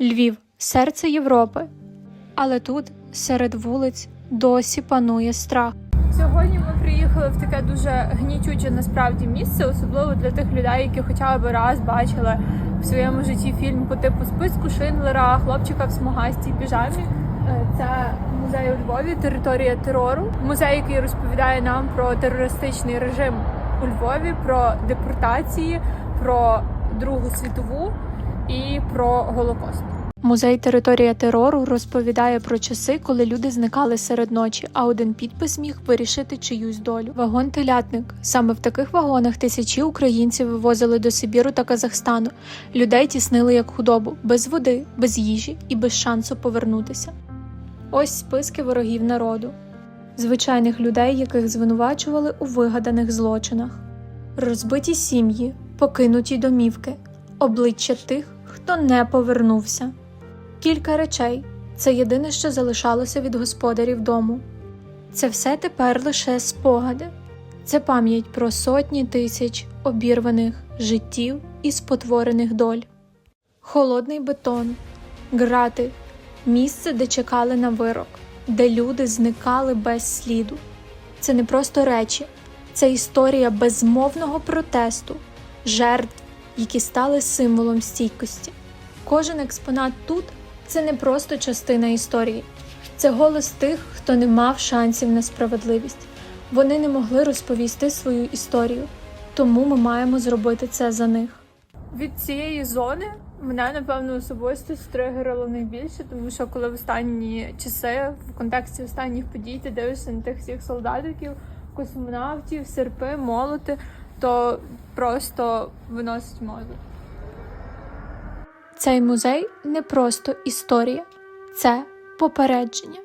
Львів серце Європи. Але тут, серед вулиць, досі панує страх. Сьогодні ми приїхали в таке дуже гнітюче насправді місце, особливо для тих людей, які хоча б раз бачили в своєму житті фільм по типу списку Шиндлера, хлопчика в смугастій піжамі. Е, Це музей у Львові, територія терору. Музей, який розповідає нам про терористичний режим у Львові, про депортації, про Другу світову і про Голокост. Музей Територія терору розповідає про часи, коли люди зникали серед ночі, а один підпис міг вирішити чиюсь долю. Вагон телятник. Саме в таких вагонах тисячі українців вивозили до Сибіру та Казахстану. Людей тіснили як худобу, без води, без їжі і без шансу повернутися. Ось списки ворогів народу, звичайних людей, яких звинувачували у вигаданих злочинах, розбиті сім'ї, покинуті домівки, обличчя тих, хто не повернувся. Кілька речей це єдине, що залишалося від господарів дому. Це все тепер лише спогади, це пам'ять про сотні тисяч обірваних життів і спотворених доль. Холодний бетон, грати, місце, де чекали на вирок, де люди зникали без сліду. Це не просто речі, це історія безмовного протесту, жертв, які стали символом стійкості. Кожен експонат тут це не просто частина історії, це голос тих, хто не мав шансів на справедливість. Вони не могли розповісти свою історію, тому ми маємо зробити це за них. від цієї зони мене напевно особисто стригерило найбільше, тому що коли в останні часи, в контексті останніх подій, ти дивишся на тих всіх солдатиків, космонавтів, серпи, молоти, то просто виносить мозок. Цей музей не просто історія, це попередження.